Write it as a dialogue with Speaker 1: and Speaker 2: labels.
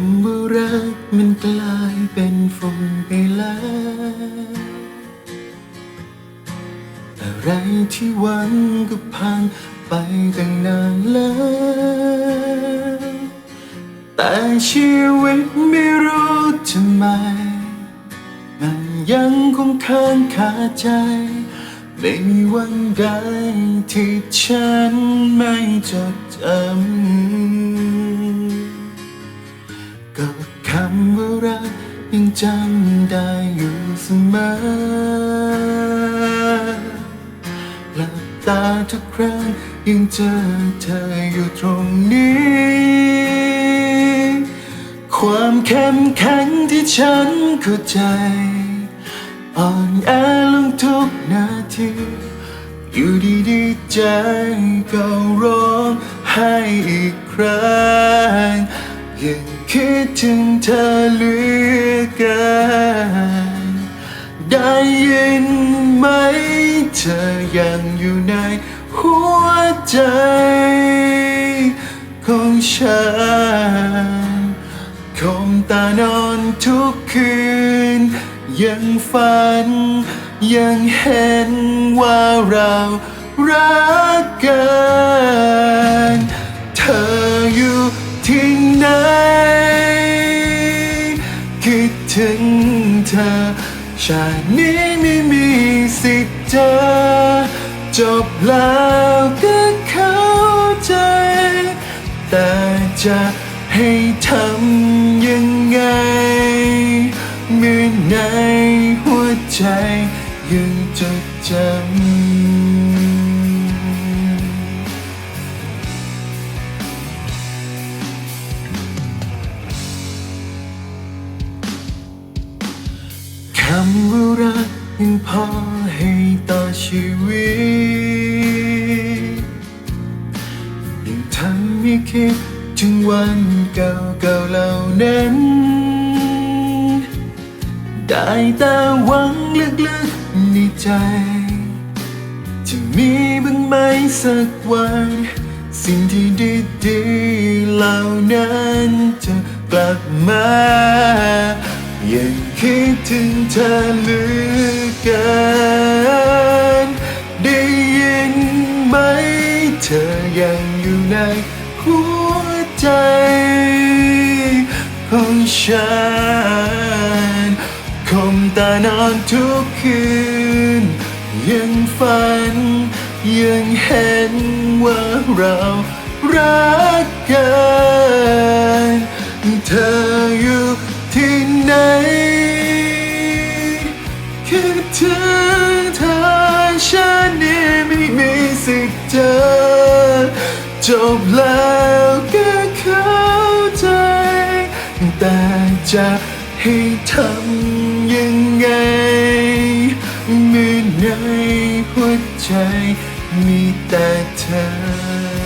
Speaker 1: ำว่ารักมันกลายเป็นฝุ่นไปแล้ว อะไรที่หวังก็พังไปตั้งนานแล้ว แต่ชีวิตไม่รู้ทำไม มันยังคงค้างคาใจไม่มีวันใดที่ฉันไม่จดจำ จำได้อยู่เสมอหลับตาทุกครั้งยังเจอเธออยู่ตรงนี้ ความเข้มแข็งที่ฉันเข้าใจอ่อนแอลงทุกนาที อยู่ดีๆใจก็ร้องไห้อีกครั้ง ยังคิดถึงเธอเหลือเกินได้ยินไหมเธอยังอยู่ในหัวใจของฉันคมตานอนทุกคืน ยังฝัน ยังเห็นว่าเรารักกัน ชาตินี้ไม่มีสิทธิ์เจอ จบแล้วก็เข้าใจ แต่จะให้ทำยังไง เมื่อในหัวใจยังจดจำำว่ารักยังพอให้ต่อชีวิตยังทำให้คิดถึงวันเก่าๆเหล่านั้น ได้แต่หวังลึกๆในใจ จะมีบ้างไหมสักวัน สิ่งที่ดีๆเหล่านั้นจะกลับมา ยังคิดถึงเธอเหลือเกินได้ยินไหม เธอยังอยู่ในหัวใจของฉันคมตานอนทุกคืน ยังฝัน ยังเห็นว่าเรารักกัน เธออยู่ ถึงเธอฉันนี้ไม่มีสิทธิ์เจอ จบแล้วก็เข้าใจ แต่จะให้ทำยังไงเมื่อในหัวใจมีแต่เธอ